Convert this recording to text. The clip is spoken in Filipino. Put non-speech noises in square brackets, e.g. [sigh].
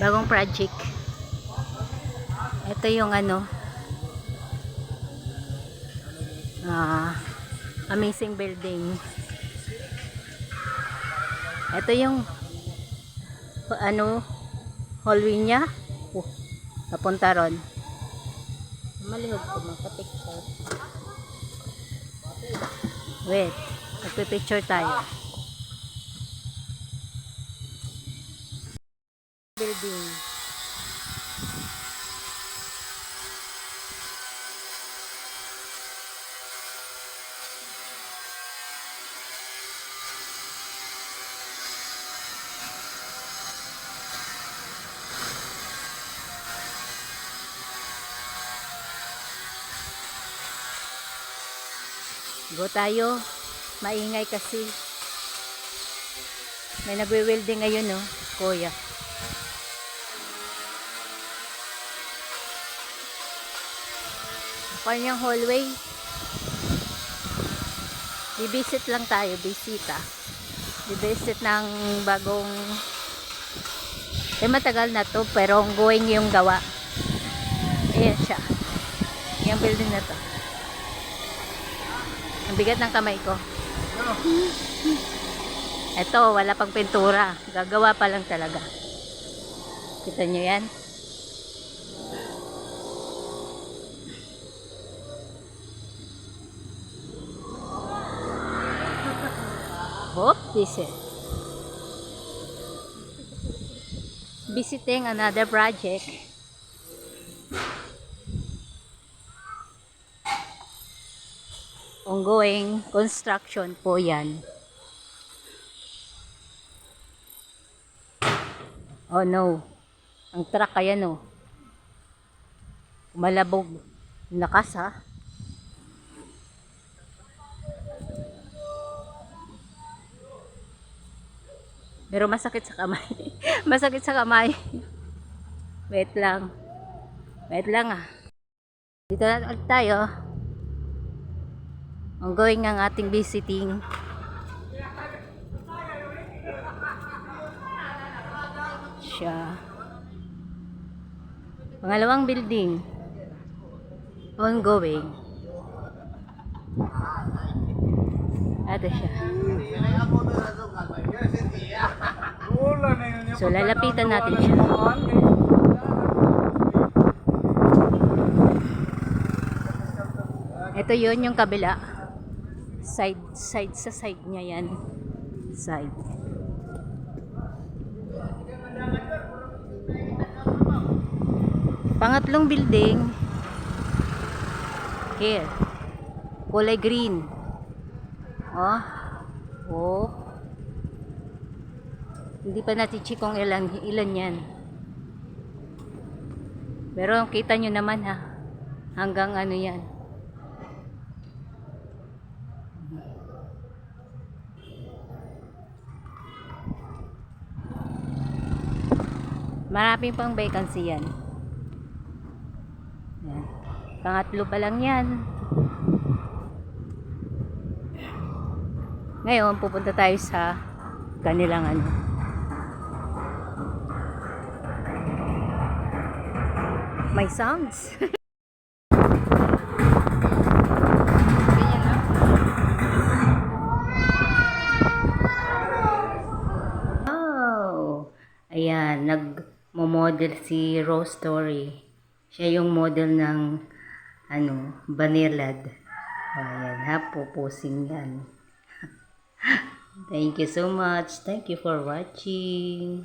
Bagong project. Ito yung ano. Ah, amazing building. Ito yung ano hallway niya. Oh, napunta ron. Malihog ko magpa-picture. Wait, magpa-picture tayo. Building. Go tayo. Maingay kasi. May nagwe-welding ngayon, no? Kuya. Kanyang hallway. Bibisit lang tayo, bisita. Bibisit ng bagong eh matagal na to pero ongoing yung gawa. Ayan siya. Yung building na to. Ang bigat ng kamay ko. Ito, wala pang pintura. Gagawa pa lang talaga. Kita nyo yan? Hope this is. Visiting another project. Ongoing construction po yan. Oh no. Ang truck kaya no. Malabog. Lakas ha. Pero masakit sa kamay. [laughs] masakit sa kamay. Wait lang. Wait lang ah. Dito na tayo. Ongoing ang ating visiting. Siya. Pangalawang building. Ongoing. Ito siya. So, lalapitan natin siya. Ito yon yung kabila. Side, side sa side niya yan. Side. Pangatlong building. Here. Kulay green. Oh. Oh. Hindi pa natin check kung ilan, ilan yan. Pero kita nyo naman ha. Hanggang ano yan. Maraming pang vacancy yan. yan. Pangatlo pa lang yan. Ngayon, pupunta tayo sa kanilang ano. May sounds. [laughs] Ayan, nag-model si Rose Story. Siya yung model ng ano, Vanillad. Ayan, ha, pupusing yan. [laughs] Thank you so much. Thank you for watching.